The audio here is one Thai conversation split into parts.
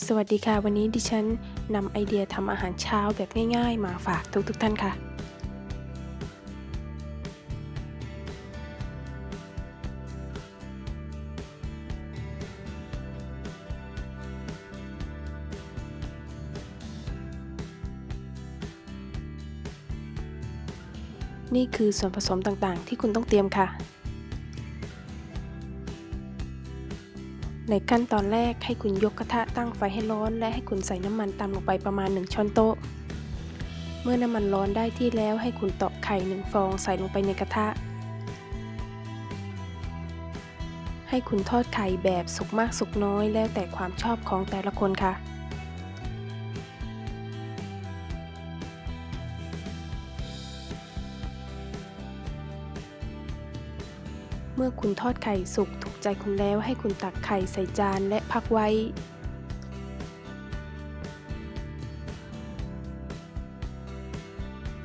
สวัสดีค่ะ วันนี้ดิฉันนำไอเดียทำอาหารเช้าแบบง่ายๆ มาฝากทุกๆทท่านค่ะ นี่คือส่วนผสมต่างๆ ที่คุณต้องเตรียมค่ะ ในขั้นตอนแรกให้คุณยกกระทะตั้งไฟให้ร้อน และให้คุณใส่น้ำมันตามลงไปประมาณ 1 ช้อนโต๊ะ เมื่อน้ำมันร้อนได้ที่แล้วให้คุณตอกไข่หนึ่งฟองใส่ลงไปในกระทะ ให้คุณทอดไข่แบบสุกมากสุกน้อยแล้วแต่ความชอบของแต่ละคนค่ะ เมื่อคุณทอดไข่สุกถูกใจคุณแล้วให้คุณตักไข่ใส่จานและพักไว้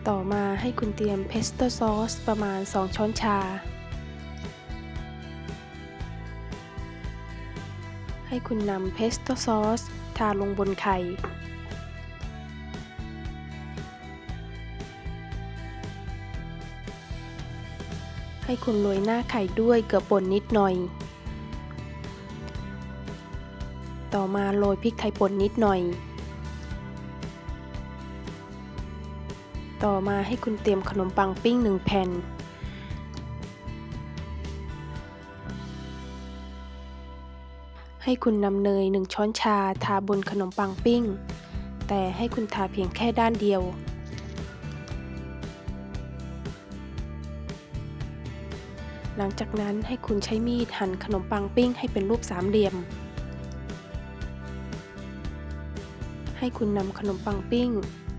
ต่อมาให้คุณเตรียมเพสโต้ซอสประมาณ 2 ช้อนชา ให้คุณนำเพสโต้ซอสทาลงบนไข่ ให้คุณโรยหน้าไข่ด้วยเกลือป่นนิดหน่อย ต่อมาโรยพริกไทยป่นนิดหน่อย ต่อมาให้คุณเตรียมขนมปังปิ้งหนึ่งแผ่น ให้คุณนำเนย1ช้อนชาทาบนขนมปังปิ้ง แต่ให้คุณทาเพียงแค่ด้านเดียว หลังจากนั้นให้คุณใช้มีดหั่นขนมปังปิ้งให้เป็นรูปสามเหลี่ยม ให้คุณนำขนมปังปิ้ง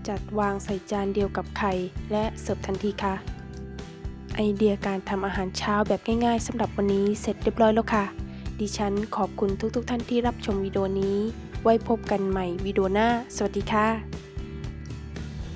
จัดวางใส่จานเดียวกับไข่ และเสิร์ฟทันทีค่ะ ไอเดียการทำอาหารเช้าแบบง่ายๆสำหรับวันนี้เสร็จเรียบร้อยแล้วค่ะ ดิฉันขอบคุณทุกๆทท่านที่รับชมวิดีโอนี้ ไว้พบกันใหม่วิดีโอหน้า สวัสดีค่ะ